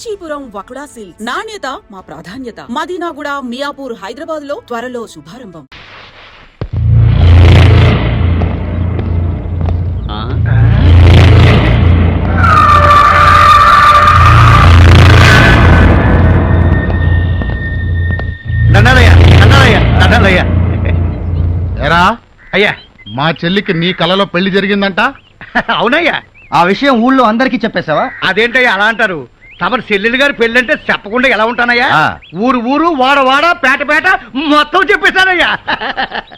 Kanchipuram వకుడా silk నాణ్యత మా ప్రాధాన్యత. మదీనాగుడ మియాపూర్ హైదరాబాద్లో త్వరలో శుభారంభం. దండాలయ్యా దండాలయ్యా దండాలయ్యా. ఎరా? అయ్యా. మా చెల్లికి నీ కలలో పెళ్ళి జరిగిందంట? అవునయ్యా. ఆ విషయం ఊళ్ళో అందరికీ చెప్పేశావా? అదేంటయ్యా అలా అంటారు? తమరు చెల్లెలు గారి పెళ్ళంటే చెప్పకుండా ఎలా ఉంటానయ్యా? ఆ. ఊరు ఊరు వాడ వాడ పేట పేట మొత్తం చెప్పేశానయ్యా.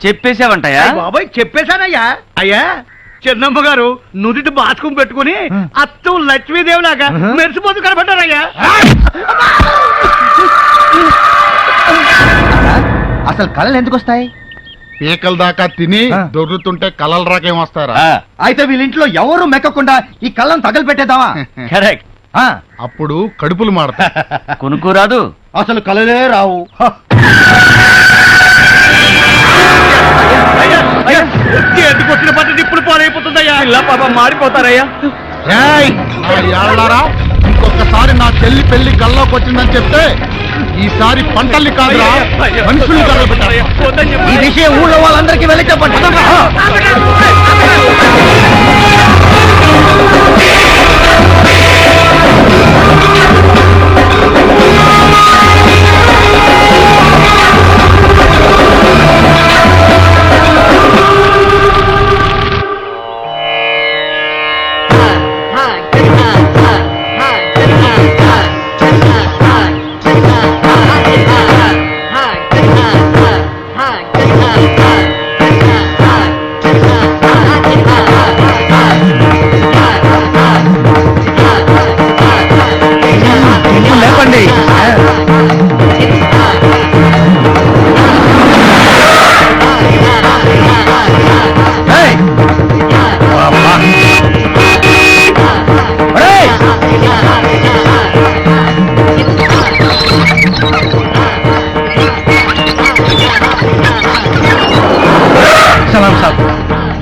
చెప్పేశావంటయా అయ్ బాబాయ్ చెప్పేశానయ్యా. అయ్యా చిన్నమ్మ గారు నుదుటి బాసుకుని పెట్టుకుని అత్తం లక్ష్మీదేవిలాగా మెరిసిపోతూ కనబడ్డారయ్యా అసలు కళలు ఎందుకు వస్తాయి? పీకల దాకా తిని ఆ. దొర్రుతుంటే కలలు రాకేం వస్తారా? అయితే వీళ్ళింట్లో ఎవరు మెక్కకుండా ఈ కళ్ళను తగలపెట్టేద్దామా? కరెక్ట్ అప్పుడు కడుపులు మాడతా కొనుక్కోరాదు అసలు కళలే రావు. హ. ఎందుకు వచ్చిన పద్ధతి ఇప్పుడు పాలైపోతుందయ్యా ఇలా పాప యాళ్ళారా ఇంకొకసారి నా చెల్లి పెళ్ళి కల్లోకి వచ్చిందని చెప్తే ఈసారి పంటల్ని కాదురా మనుషుల్ని తగలబెట్టారు ఈ విషయం ఊళ్ళో వాళ్ళందరికీ వెళ్ళి చెప్పండి.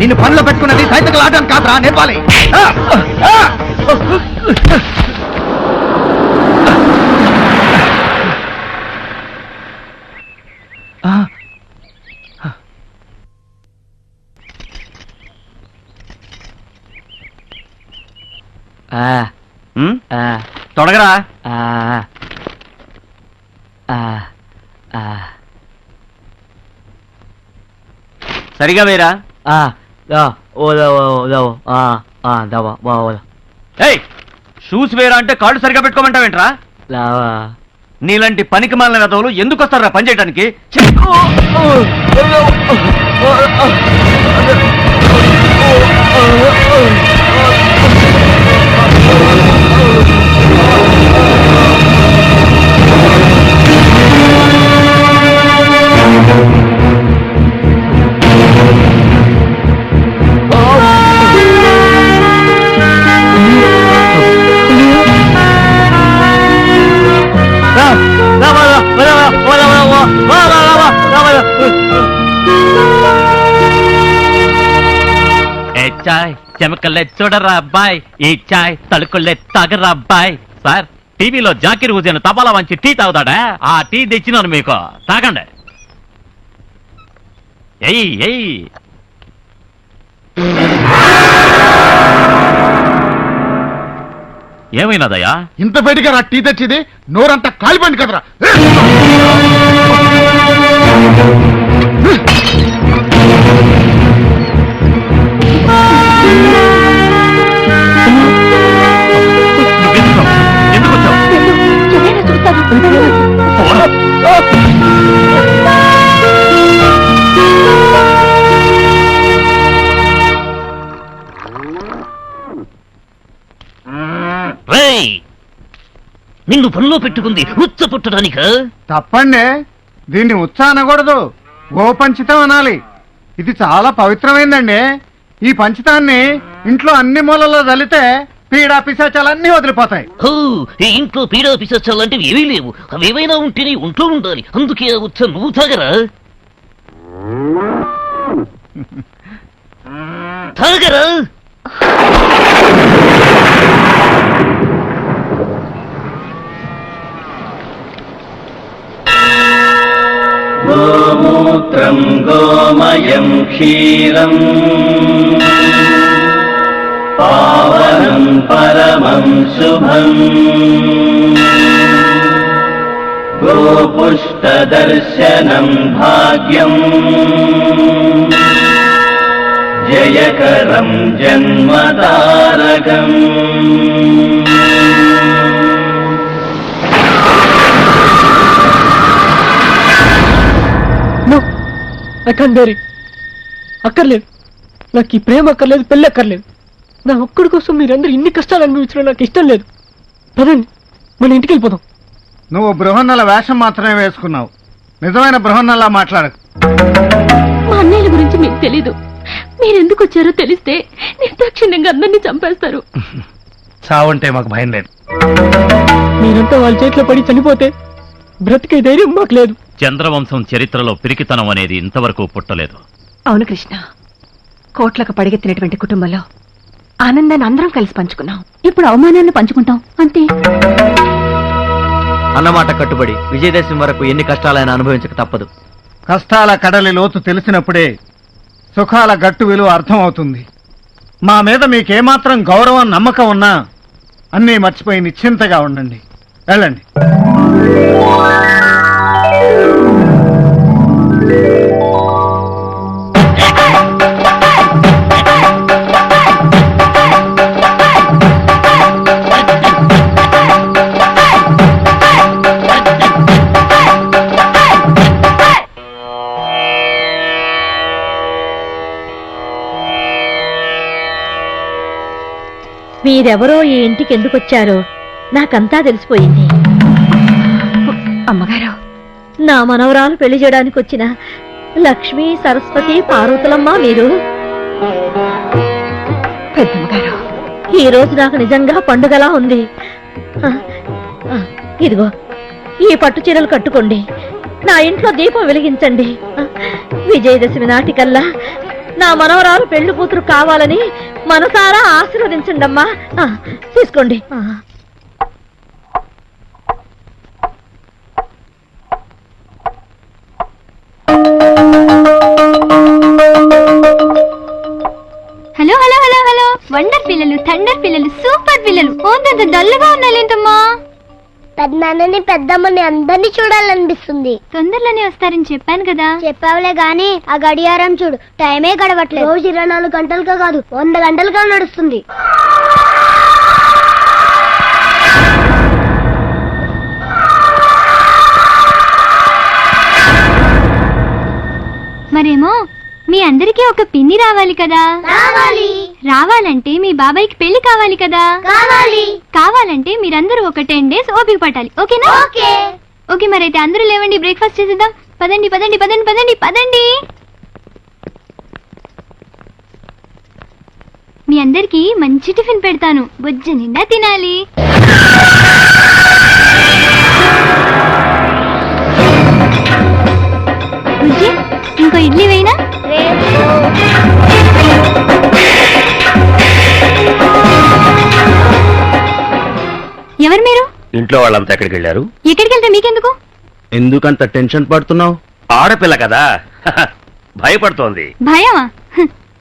నిన్ను పనిలో పెట్టుకున్నది సైతకులు ఆడడానికి కాదురా నేర్పాలి? తొడగరా? సరిగా వేరా షూస్ వేరా అంటే కాళ్ళు సరిగా పెట్టుకోమంటావేంట్రా? నీలాంటి పనికి మాలిన వెధవులు ఎందుకు వస్తారా పని చేయడానికి ఛీ! చాయ్. చెమకల్లే చూడరా అబ్బాయ్ ఈ చాయ్ తలుకుల్లే తాగరా అబ్బాయ్ సార్ టీవీలో జాకిర్ హుజేన్ తపాలా వంచి టీ తాగుతాడా? ఆ టీ తెచ్చినాను మీకు. తాగండి. ఎయ్ ఎయ్ ఏమైనదయ్యా ఇంత వేడిగా రా టీ తెచ్చింది. నోరంతా కాలిపోయింది కదరా. నిన్ను పనిలో పెట్టుకుంది ఉచ్చ పుట్టడానిక? తప్పండి. దీన్ని ఉత్సాహ అనకూడదు. గోపంచితం అనాలి. ఇది చాలా పవిత్రమైందండి. ఈ పంచతాన్ని ఇంట్లో అన్ని మూలల్లో చల్లితే పీడా పిశాచాలన్నీ వదిలిపోతాయి. ఈ ఇంట్లో పీడా పిశాచాలంటే ఏమీ లేవు. అవేవైనా ఉంటేనే ఉంటూ ఉండాలి. అందుకే వచ్చా నువ్వు తాగరా. తాగరా. गोमूत्रम् गोमयम् क्षीरम् पावनम् परमम् शुभम् गोपुष्टदर्शनम् भाग्यम् जयकरम् जन्मतारकम् no I can bear it అక్కర్లేదు నాకు ఈ ప్రేమ అక్కర్లేదు పెళ్ళి అక్కర్లేదు నా ఒక్కడి కోసం మీరందరూ ఇన్ని కష్టాలు అనుభవించడం నాకు ఇష్టం లేదు. పదండి మన ఇంటికి వెళ్ళిపోదాం. నువ్వు బృహన్నల వేషం మాత్రమే వేసుకున్నావు. నిజమైన బృహన్నలా మాట్లాడకు. మా అన్నయ్యల గురించి మీకు తెలీదు. మీరెందుకు వచ్చారో తెలిస్తే నిర్దాక్షిణ్యంగా అందరినీ చంపేస్తారు. చావంటే మాకు భయం లేదు. మీరంతా వాళ్ళ చేతిలో పడి చనిపోతే బ్రతికే ధైర్యం మాకు లేదు. చంద్రవంశం చరిత్రలో పిరికితనం అనేది ఇంతవరకు పుట్టలేదు. అవును కృష్ణ. కోట్లకు పడిగెత్తినటువంటి కుటుంబంలో ఆనందాన్ని అందరం కలిసి పంచుకున్నాం. ఇప్పుడు అవమానాన్ని పంచుకుంటాం. అంతే. అన్నమాట కట్టుబడి విజయదశమి వరకు ఎన్ని కష్టాలైనా అనుభవించక తప్పదు. కష్టాల కడలి లోతు తెలిసినప్పుడే సుఖాల గట్టు విలువ అర్థమవుతుంది. మా మీద మీకేమాత్రం గౌరవం నమ్మకం ఉన్నా అన్నీ మర్చిపోయి నిశ్చింతగా ఉండండి. వెళ్ళండి. మీరెవరో ఈ ఇంటికి ఎందుకు వచ్చారో నాకంతా తెలిసిపోయింది. అమ్మగారు. నా మనవరాలు పెళ్ళి చేయడానికి వచ్చిన లక్ష్మి సరస్వతి పార్వతులమ్మ మీరు. పెద్దమ్మగారు. ఈ రోజు నాకు నిజంగా పండుగలా ఉంది. ఇదిగో ఈ పట్టు చీరలు కట్టుకోండి. నా ఇంట్లో దీపం వెలిగించండి. విజయదశమి నాటికల్లా నా మనవరాలు పెళ్ళి కూతురు కావాలని మనసారా ఆశీర్వదించండి అమ్మా తీసుకోండి. Hello hello hello hello. Wonder పిల్లలు థండర్ పిల్లలు సూపర్ పిల్లలు. ఓంతంత డల్గా ఉన్నాలేంటమ్మా పెద్దనాన్నని పెద్దమ్మని అందరినీ చూడాలనిపిస్తుంది. తొందరలోనే వస్తారని చెప్పాను కదా. చెప్పావులే గాని ఆ గడియారం చూడు టైమే గడవట్లేదు. రోజు ఇరవై నాలుగు గంటలుగా కాదు వంద గంటలుగా నడుస్తుంది. మరేమో మీ అందరికీ ఒక పిన్ని రావాలి కదా. కావాలి రావాలంటే మీ బాబాయ్కి పెళ్ళి కావాలి కదా? కావాలి. కావాలంటే మీరందరూ ఒక టెన్ డేస్ ఓపిక పట్టాలి. ఓకేనా? ఓకే. ఓకే మరైతే అందరూ లేవండి బ్రేక్ఫాస్ట్ చేసేద్దాం. పదండి పదండి పదండి పదండి పదండి. మీ అందరికి మంచి టిఫిన్ పెడతాను. బొజ్జ నిండా తినాలి. ఇంకో ఇడ్లీ వేయినా? ఎవరు మీరు? ఇంట్లో వాళ్ళంతా ఎక్కడికి వెళ్ళారు? ఎక్కడికి వెళ్తే మీకెందుకు? ఎందుకంత టెన్షన్ పడుతున్నావు? ఆడపిల్ల కదా. భయపడుతోంది. భయమా?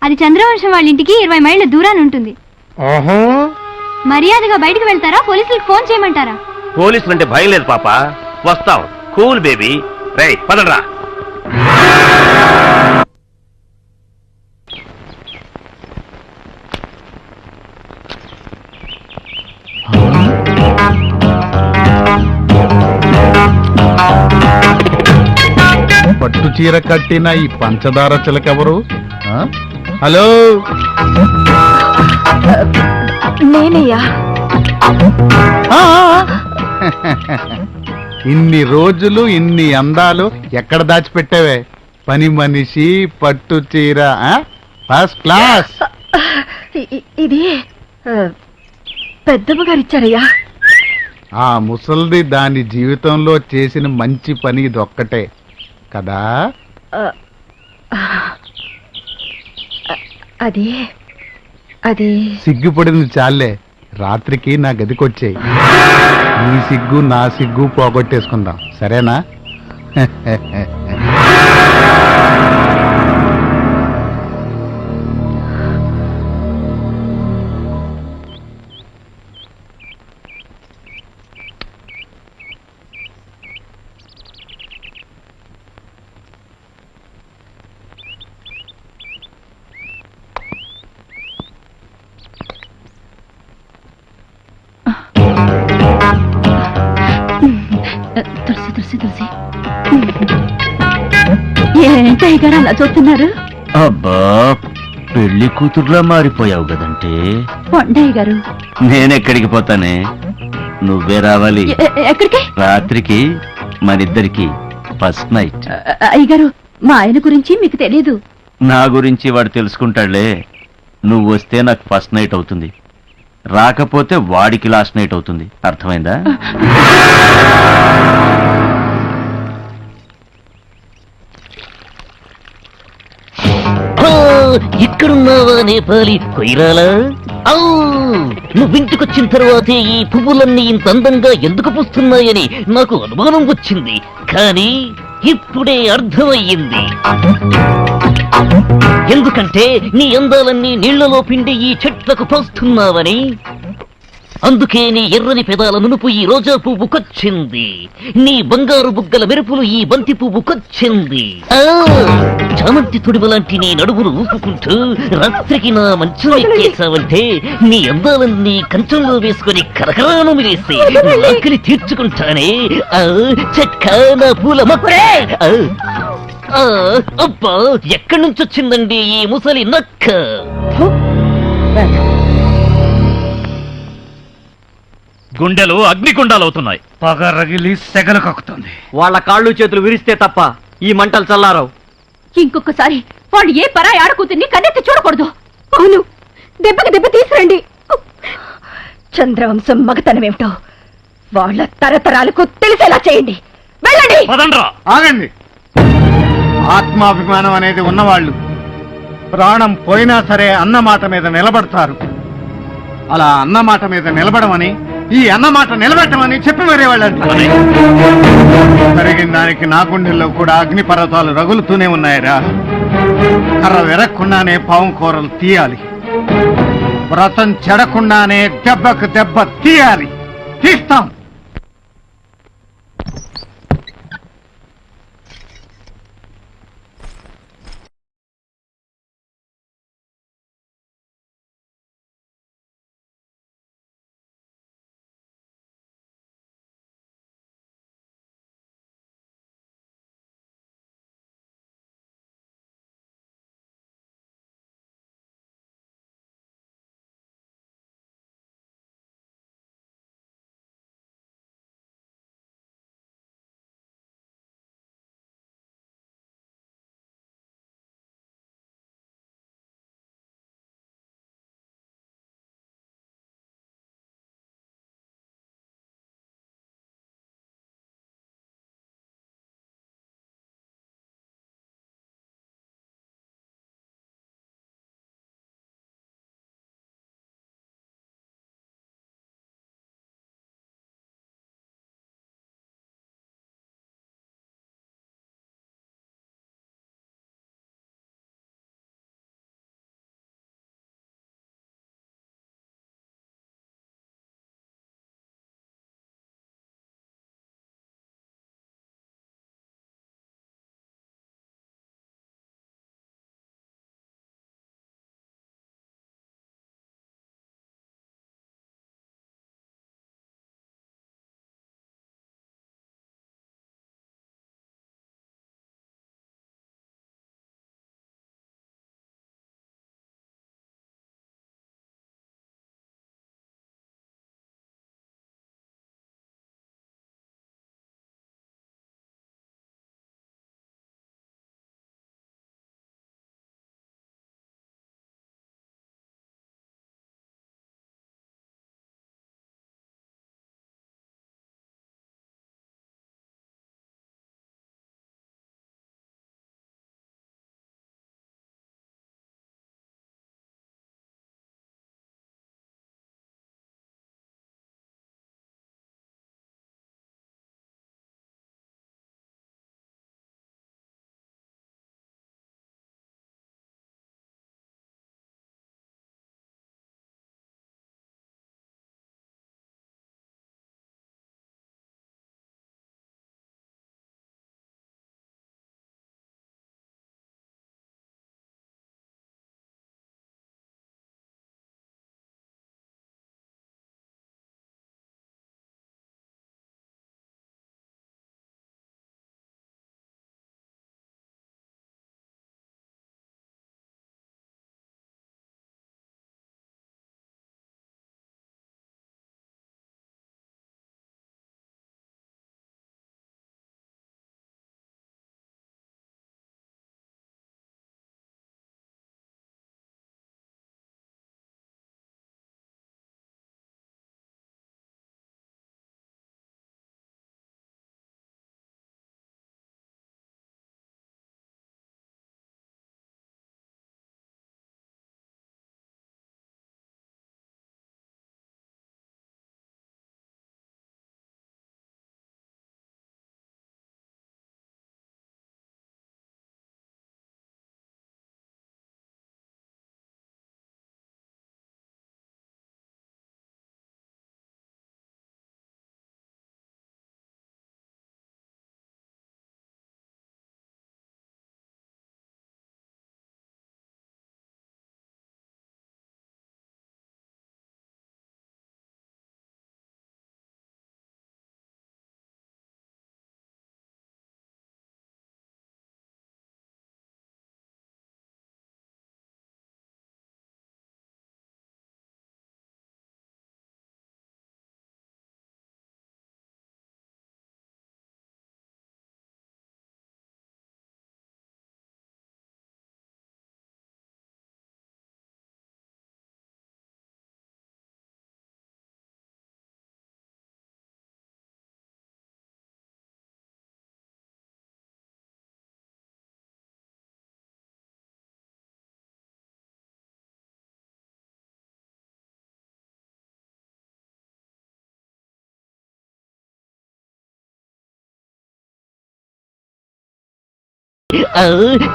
అది చంద్రవంశం వాళ్ళ ఇంటికి ఇరవై మైళ్ళ దూరాన్ని ఉంటుంది. మర్యాదగా బయటికి వెళ్తారా? పోలీసులకు ఫోన్ చేయమంటారా? పోలీసులు అంటే భయం లేదు పాప. వస్తాం. Cool baby. రే పదరా పట్టు చీర కట్టిన ఈ పంచదార చిలకెవరు? హలో? నేనయ్యా! ఇన్ని రోజులు ఇన్ని అందాలు ఎక్కడ దాచిపెట్టావే? పని మనిషి పట్టు చీర ఫస్ట్ క్లాస్ ఇది పెద్దమ్మ గారు ఇచ్చారయ్యా ఆ ముసల్ది దాని జీవితంలో చేసిన మంచి పని ఇదొక్కటే కదా? అది అది. సిగ్గుపడింది చాలే. రాత్రికి నా గదికొచ్చేయి. నీ సిగ్గు నా సిగ్గు పోగొట్టేసుకుందాం. సరేనా? గారు అలా చూస్తున్నారు? అబ్బా పెళ్ళి కూతురులా మారిపోయావు కదంటే. కొండయ్య గారు. నేనెక్కడికి పోతానే? నువ్వే రావాలి. ఎ- ఎ- ఎక్కడికి? రాత్రికి మనిద్దరికి ఫస్ట్ నైట్. అయ్యగారు మా ఆయన గురించి మీకు తెలీదు. నా గురించి వాడు తెలుసుకుంటాడులే. నువ్వు వస్తే నాకు ఫస్ట్ నైట్ అవుతుంది. రాకపోతే వాడికి లాస్ట్ నైట్ అవుతుంది. అర్థమైందా? ఇక్కడున్నావా నేపాలి? కొయిరాలా ఔ! నువ్వింటికొచ్చిన తర్వాతే ఈ పువ్వులన్నీ ఇంత అందంగా ఎందుకు పూస్తున్నాయని నాకు అనుమానం వచ్చింది. కానీ ఇప్పుడే అర్థమయ్యింది. ఎందుకంటే నీ అందాలన్నీ నీళ్ళలో పిండి ఈ చెట్లకు పోస్తున్నావని అందుకే నీ ఎర్రని పెదాల నునుపు ఈ రోజా పువ్వు కొచ్చింది. నీ బంగారు బుగ్గల మెరుపులు ఈ బంతి పువ్వు కొచ్చింది. ఆ, చామంతి తొడిమ లాంటి నీ నడుమును ఊపుకుంటూ రాత్రికి నా మంచం ఎక్కేసావంటే నీ అందాలన్నీ కంచంలో వేసుకొని కరకరాను మిలేసి ఆకలి తీర్చుకుంటానే. ఆ, చెక్క నా పూల మొక్క ఆ, ఆ, అబ్బా ఎక్కడి నుంచి వచ్చిందండి ఈ ముసలి నక్క? గుండెలు అగ్నిగుండాలవుతున్నాయి. పగ రగిలి సెగలు కక్కుతుంది. వాళ్ళ కాళ్ళు చేతులు విరిస్తే తప్ప ఈ మంటలు చల్లారవు. ఇంకొకసారి వాళ్ళు ఏ పరాయి ఆడకూతుర్ని కన్నెత్తి చూడకూడదు. అవును దెబ్బకి దెబ్బ తీసురండి చంద్రవంశం మగతనమేమిటో వాళ్ళ తరతరాలకు తెలిసేలా చేయండి. వెళ్ళండి. పదండ్రా. ఆగండి. ఆత్మాభిమానం అనేది ఉన్నవాళ్ళు ప్రాణం పోయినా సరే అన్నమాట మీద నిలబడతారు. అలా అన్నమాట మీద నిలబడమని ఈ అన్నమాట నిలబెట్టమని చెప్పి మరే వాళ్ళండి జరిగిన దానికి నా గుండెల్లో కూడా అగ్నిపర్వతాలు రగులుతూనే ఉన్నాయరా. కర్ర విరక్కుండానే పాము కూరలు తీయాలి. వ్రతం చెడకుండానే దెబ్బకు దెబ్బ తీయాలి. తీస్తాం.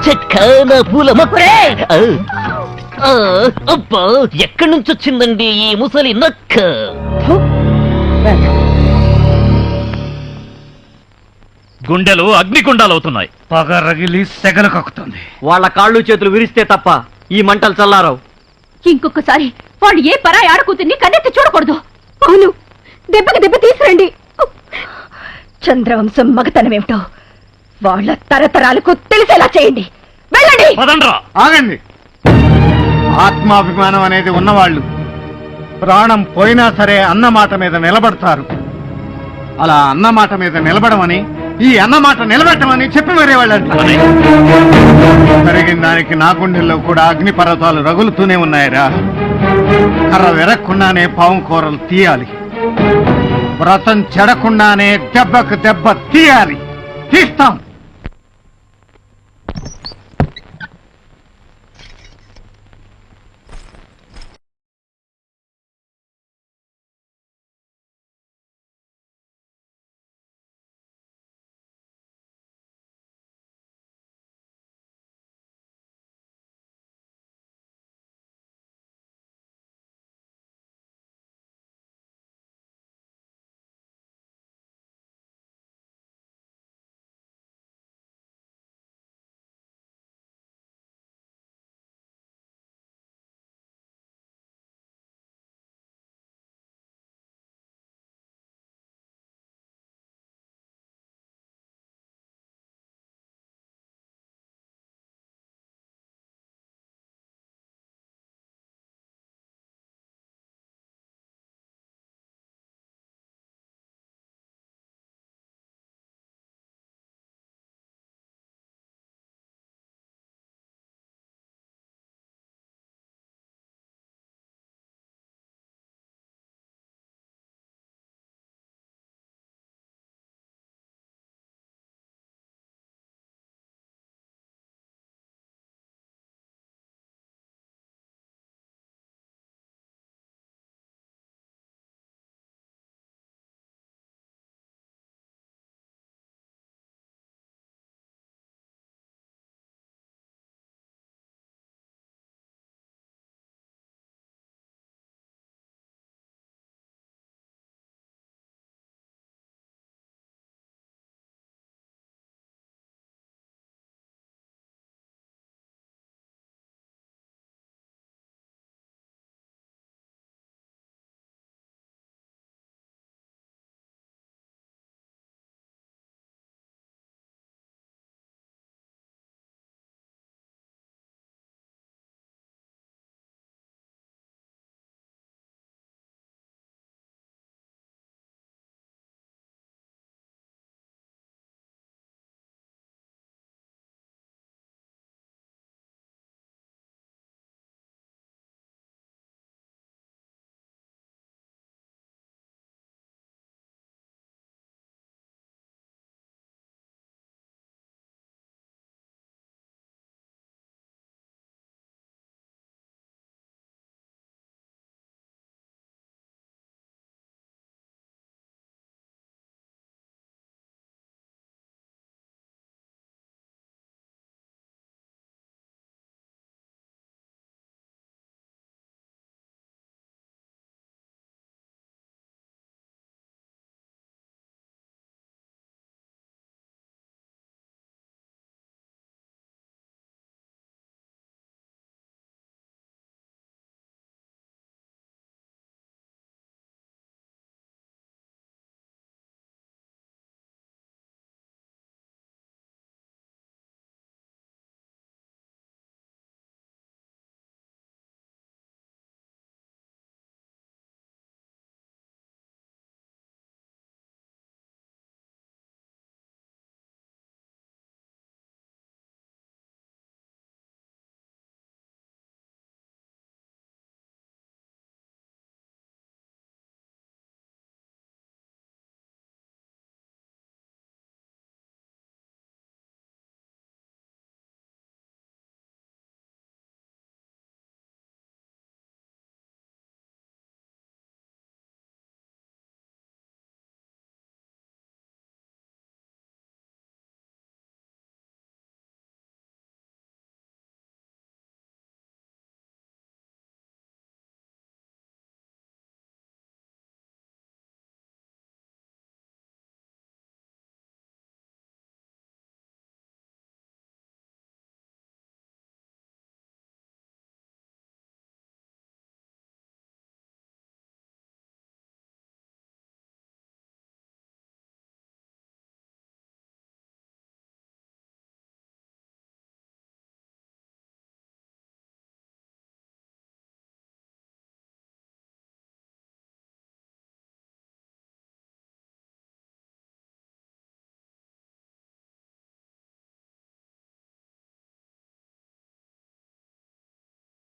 చట్కాన పూల మొక్క ఆ, ఆ, అబ్బా ఎక్కడి నుంచి వచ్చిందండి ఈ ముసలి నక్క? గుండెలు అగ్నిగుండాలు అవుతున్నాయి. పగ రగిలి సెగలు కక్కుతుంది. వాళ్ళ కాళ్ళు చేతులు విరిస్తే తప్ప ఈ మంటలు చల్లారవు. ఇంకొకసారి వాళ్ళు ఏ పరాయి ఆడకూతుర్ని కన్నెత్తి చూడకూడదు. అవును దెబ్బకి దెబ్బ తీసురండి చంద్రవంశం మగతనం ఏమిటో వాళ్ళ తరతరాలకు తెలిసేలా చేయండి. వెళ్ళండి! పదండ్రా ఆగండి. ఆత్మాభిమానం అనేది ఉన్నవాళ్ళు ప్రాణం పోయినా సరే అన్నమాట మీద నిలబడతారు. అలా అన్నమాట మీద నిలబడమని ఈ అన్నమాట నిలబెట్టమని చెప్పి మరే వాళ్ళంట జరిగిన దానికి నా గుండెల్లో కూడా అగ్ని పర్వతాలు రగులుతూనే ఉన్నాయిరా. కర్ర విరక్కుండానే పాము కూరలు తీయాలి. వ్రతం చెడకుండానే దెబ్బకు దెబ్బ తీయాలి. తీస్తాం.